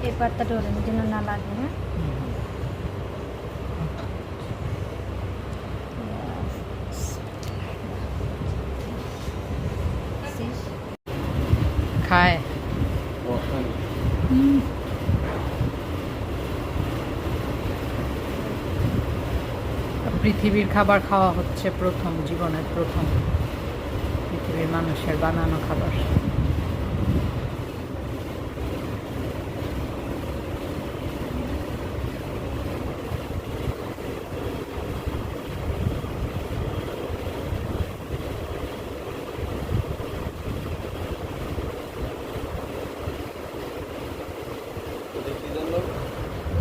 এই পাটটা ধরেন যেন না লাগে হ্যাঁ খায় পৃথিবীর খাবার খাওয়া হচ্ছে প্রথম জীবনের প্রথম পৃথিবীর মানুষের বানানো খাবার।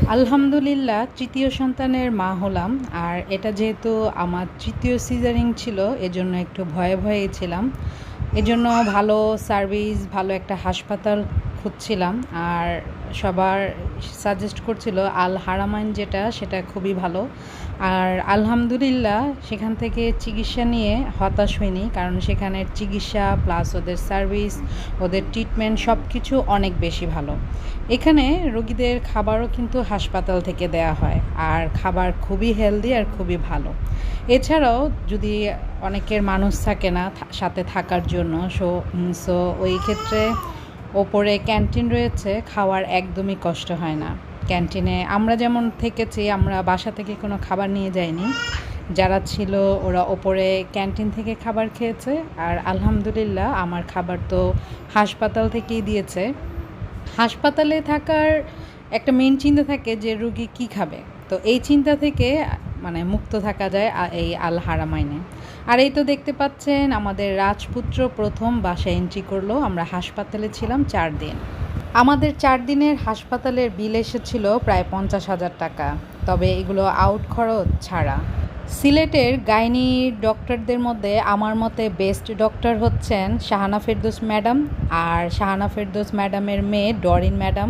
আলহামদুলিল্লাহ, তৃতীয় সন্তানের মা হলাম। আর এটা যেহেতু আমার তৃতীয় সিজারিং ছিল, এজন্য একটু ভয়ে ভয়ে ছিলাম। এজন্য ভালো সার্ভিস, ভালো একটা হাসপাতাল খুঁজছিলাম। আর সবার সাজেস্ট করছিল আল হারামাইন যেটা, সেটা খুবই ভালো। আর আলহামদুলিল্লাহ, সেখান থেকে চিকিৎসা নিয়ে হতাশ হইনি, কারণ সেখানের চিকিৎসা প্লাস ওদের সার্ভিস ওদের ট্রিটমেন্ট সব কিছু অনেক বেশি ভালো। এখানে রোগীদের খাবারও কিন্তু হাসপাতাল থেকে দেয়া হয়, আর খাবার খুবই হেলদি আর খুবই ভালো। এছাড়াও যদি অনেকের মানুষ থাকে না সাথে থাকার জন্য, সো সো ওই ক্ষেত্রে ওপরে ক্যান্টিন রয়েছে, খাওয়ার একদমই কষ্ট হয় না। ক্যান্টিনে আমরা যেমন থেকেছি, আমরা বাসা থেকে কোনো খাবার নিয়ে যাইনি। যারা ছিল, ওরা ওপরে ক্যান্টিন থেকে খাবার খেয়েছে আর আলহামদুলিল্লাহ আমার খাবার তো হাসপাতাল থেকেই দিয়েছে। হাসপাতালে থাকার একটা মেন চিন্তা থাকে যে রুগী কি খাবে? তো এই চিন্তা থেকে মানে মুক্ত থাকা যায় এই আল হারামাইনে। আর এই তো দেখতে পাচ্ছেন, আমাদের রাজপুত্র প্রথম বাসায় এন্ট্রি করল। আমরা হাসপাতালে ছিলাম চার দিন। আমাদের চার দিনের হাসপাতালের বিল এসেছিল প্রায় পঞ্চাশ হাজার টাকা। তবে এগুলো আউট খরচ ছাড়া। সিলেটের গাইনি ডক্টরদের মধ্যে আমার মতে বেস্ট ডক্টর হচ্ছেন শাহানা ফেরদৌস ম্যাডাম আর শাহানা ফেরদৌস ম্যাডামের মেয়ে ডরিন ম্যাডাম।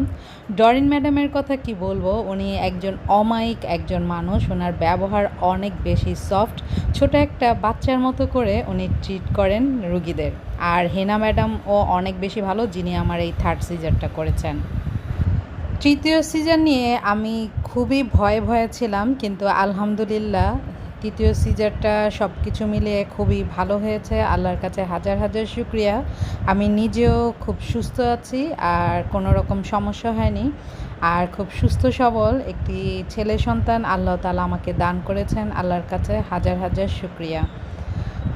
ডরিন ম্যাডামের কথা কি বলব? উনি একজন অমায়িক একজন মানুষ। ওনার ব্যবহার অনেক বেশি সফট। ছোট একটা বাচ্চার মতো করে উনি ট্রিট করেন রুগীদের। আর হেনা ম্যাডাম ও অনেক বেশি ভালো, যিনি আমার এই থার্ড সিজারটা করেছেন। তৃতীয় সিজন নিয়ে আমি খুবই ভয়ে ভয়ে ছিলাম, কিন্তু আলহামদুলিল্লাহ তৃতীয় সিজারটা সব কিছু মিলিয়ে খুবই ভালো হয়েছে। আল্লাহর কাছে হাজার হাজার শুক্রিয়া। আমি নিজেও খুব সুস্থ আছি আর কোনো রকম সমস্যা হয়নি। আর খুব সুস্থ সবল একটি ছেলে সন্তান আল্লাহ তালা আমাকে দান করেছেন। আল্লাহর কাছে হাজার হাজার শুক্রিয়া।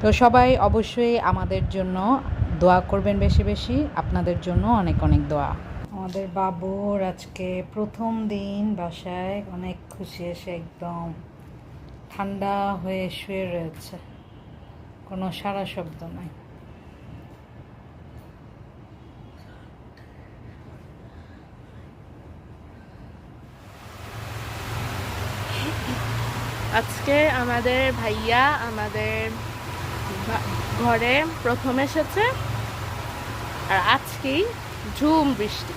তো সবাই অবশ্যই আমাদের জন্য দোয়া করবেন বেশি বেশি। আপনাদের জন্য অনেক অনেক দোয়া। আমাদের বাবুর আজকে প্রথম দিন বাসায়। অনেক খুশি এসে একদম ঠান্ডা হয়ে শুয়ে রয়েছে। কোনো সারা শব্দ নাই। আজকে আমাদের ভাইয়া আমাদের ঘরে প্রথম এসেছে। আর আজকেই ঝুম বৃষ্টি।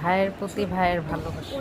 ভাইয়ের প্রতি ভাইয়ের ভালোবাসা।